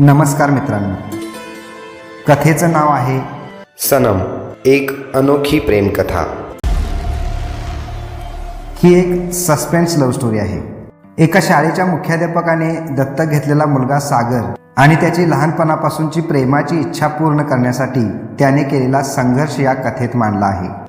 नमस्कार मित्रांनो. कथेचं नाव आहे सनम एक अनोखी प्रेमकथा. ही एक सस्पेन्स लव्ह स्टोरी आहे. एका शाळेच्या मुख्याध्यापकाने दत्तक घेतलेला मुलगा सागर आणि त्याची लहानपणापासूनची प्रेमाची इच्छा पूर्ण करण्यासाठी त्याने केलेला संघर्ष या कथेत मांडला आहे.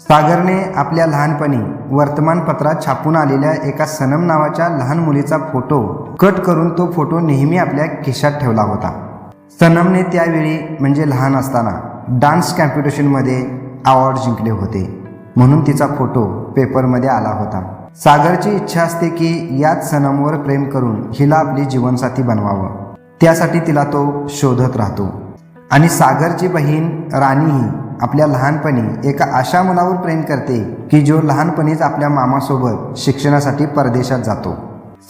सागरने आपल्या लहानपणी वर्तमानपत्रात छापून आलेल्या एका सनम नावाच्या लहान मुलीचा फोटो कट करून तो फोटो नेहमी आपल्या खिशात ठेवला होता. सनमने त्यावेळी म्हणजे लहान असताना डान्स कॉम्पिटिशनमध्ये अवॉर्ड जिंकले होते. म्हणून तिचा फोटो पेपरमध्ये आला होता. सागरची इच्छा असते की याच सनमवर प्रेम करून हिला आपली जीवनसाथी बनवावं. त्यासाठी तिला तो शोधत राहतो. आणि सागरची बहीण राणीही आपल्या लहानपणी एका अशा मुलावर प्रेम करते की जो लहानपणीच आपल्या मामासोबत शिक्षणासाठी परदेशात जातो.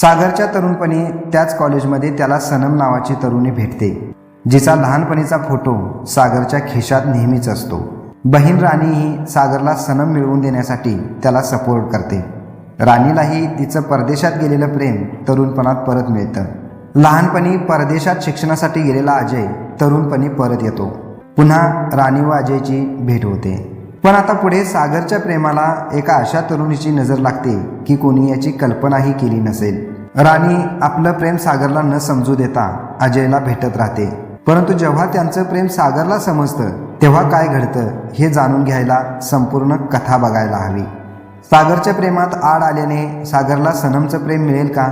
सागरच्या तरुणपणी त्याच कॉलेजमध्ये त्याला सनम नावाची तरुणी भेटते जिचा लहानपणीचा फोटो सागरच्या खिशात नेहमीच असतो. बहीण राणी ही सागरला सनम मिळवून देण्यासाठी त्याला सपोर्ट करते. राणीलाही तिचं परदेशात गेलेलं प्रेम तरुणपणात परत मिळतं. लहानपणी परदेशात शिक्षणासाठी गेलेला अजय तरुणपणी परत येतो. पुन्हा राणी व अजयची भेट होते. पण आता पुढे सागरच्या प्रेमाला एका अशा तरुणीची नजर लागते की कोणी याची कल्पनाही केली नसेल. राणी आपलं प्रेम सागरला न समजू देता अजयला भेटत राहते. परंतु जेव्हा त्यांचं प्रेम सागरला समजतं तेव्हा काय घडतं हे जाणून घ्यायला संपूर्ण कथा बघायला हवी. सागरच्या प्रेमात आड आल्याने सागरला सनमचं प्रेम मिळेल का?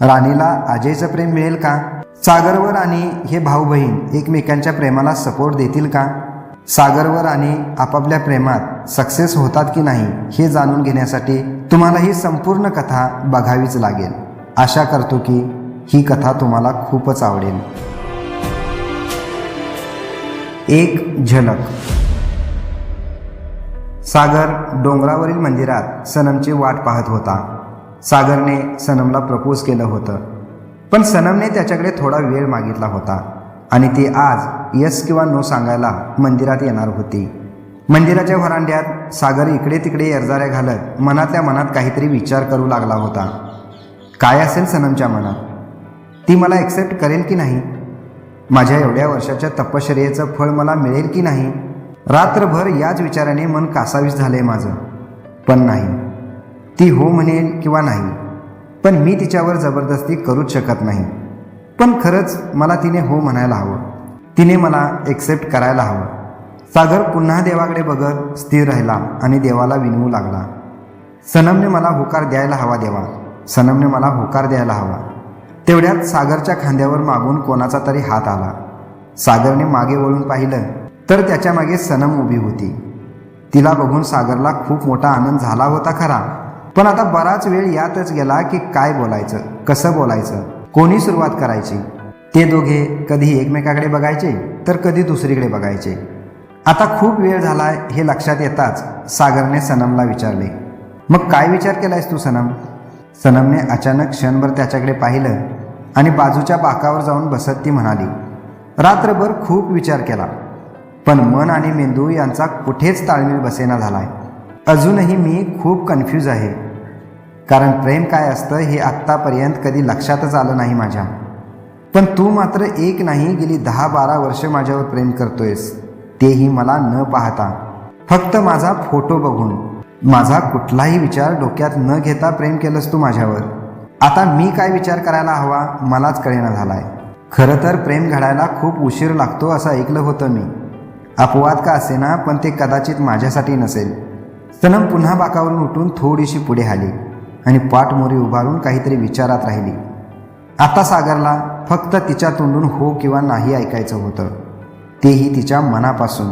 राणीला अजयचं प्रेम मिळेल का? सागरवर आणि हे भाऊ बहीण एकमेकांच्या प्रेमाला सपोर्ट देतील का? सागरवर आणि आपापल्या प्रेमात सक्सेस होतात की नाही हे जाणून घेण्यासाठी तुम्हाला ही संपूर्ण कथा बघावीच लागेल. आशा करतो की ही कथा तुम्हाला खूपच आवडेल. एक झलक. सागर डोंगरावरील मंदिरात सनमची वाट पाहत होता. सागरने सनमला प्रपोज केलं होतं. पण सनमने त्याच्याकडे थोडा वेळ मागितला होता आणि ती आज यस किंवा नो सांगायला मंदिरात येणार होती. मंदिराच्या व्हरांड्यात सागर इकडे तिकडे एरजाऱ्या घालत मनातल्या मनात काहीतरी विचार करू लागला होता. काय असेल सनमच्या मनात? ती मला ॲक्सेप्ट करेल की नाही? माझ्या एवढ्या वर्षाच्या तपश्चर्येचं फळ मला मिळेल की नाही? रात्रभर याच विचाराने मन कासावीस झालंय माझं. पण नाही. ती हो म्हणेल किंवा नाही? पण मी तिच्यावर जबरदस्ती करूच शकत नाही. पण खरंच मला तिने हो म्हणायला हवं. तिने मला एक्सेप्ट करायला हवं. सागर पुन्हा देवाकडे बघत स्थिर राहिला आणि देवाला विनवू लागला. सनमने मला होकार द्यायला हवा देवा. सनमने मला होकार द्यायला हवा. तेवढ्यात सागरच्या खांद्यावर मागून कोणाचा तरी हात आला. सागरने मागे वळून पाहिलं तर त्याच्यामागे सनम उभी होती. तिला बघून सागरला खूप मोठा आनंद झाला होता खरा. पण आता बराच वेळ यातच गेला की काय बोलायचं कसं बोलायचं कोणी सुरुवात करायची? ते दोघे कधी एकमेकाकडे बघायचे तर कधी दुसरीकडे बघायचे. आता खूप वेळ झाला हे लक्षात येताच सागरने सनमला विचारले मग काय विचार केलायस तू सनम? सनमने अचानक क्षणभर त्याच्याकडे पाहिलं आणि बाजूच्या बाकावर जाऊन बसत ती म्हणाली रात्रभर खूप विचार केला पण मन आणि मेंदू यांचा कुठेच ताळमेळ बसेना झालाय. अजूनही मी खूप कन्फ्यूज आहे. कारण प्रेम काय असतं हे आत्तापर्यंत कधी लक्षातच आलं नाही माझ्या. पण तू मात्र एक नाही गेली दहा बारा वर्ष माझ्यावर प्रेम करतोयस. तेही मला न पाहता. फक्त माझा फोटो बघून. माझा कुठलाही विचार डोक्यात न घेता प्रेम केलंस तू माझ्यावर. आता मी काय विचार करायला हवा मलाच कळेना झालाय. खरं तर प्रेम घडायला खूप उशीर लागतो असं ऐकलं होतं मी. अपवाद का असेना पण ते कदाचित माझ्यासाठी नसेल. सनम पुन्हा बाकावरून उठून थोडीशी पुढे आली आणि पाठमोरी उभारून काहीतरी विचारात राहिली. आता सागरला फक्त तिच्या तोंडून हो किंवा नाही ऐकायचं होतं. तेही तिच्या मनापासून.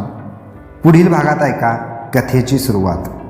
पुढील भागात ऐका कथेची सुरुवात.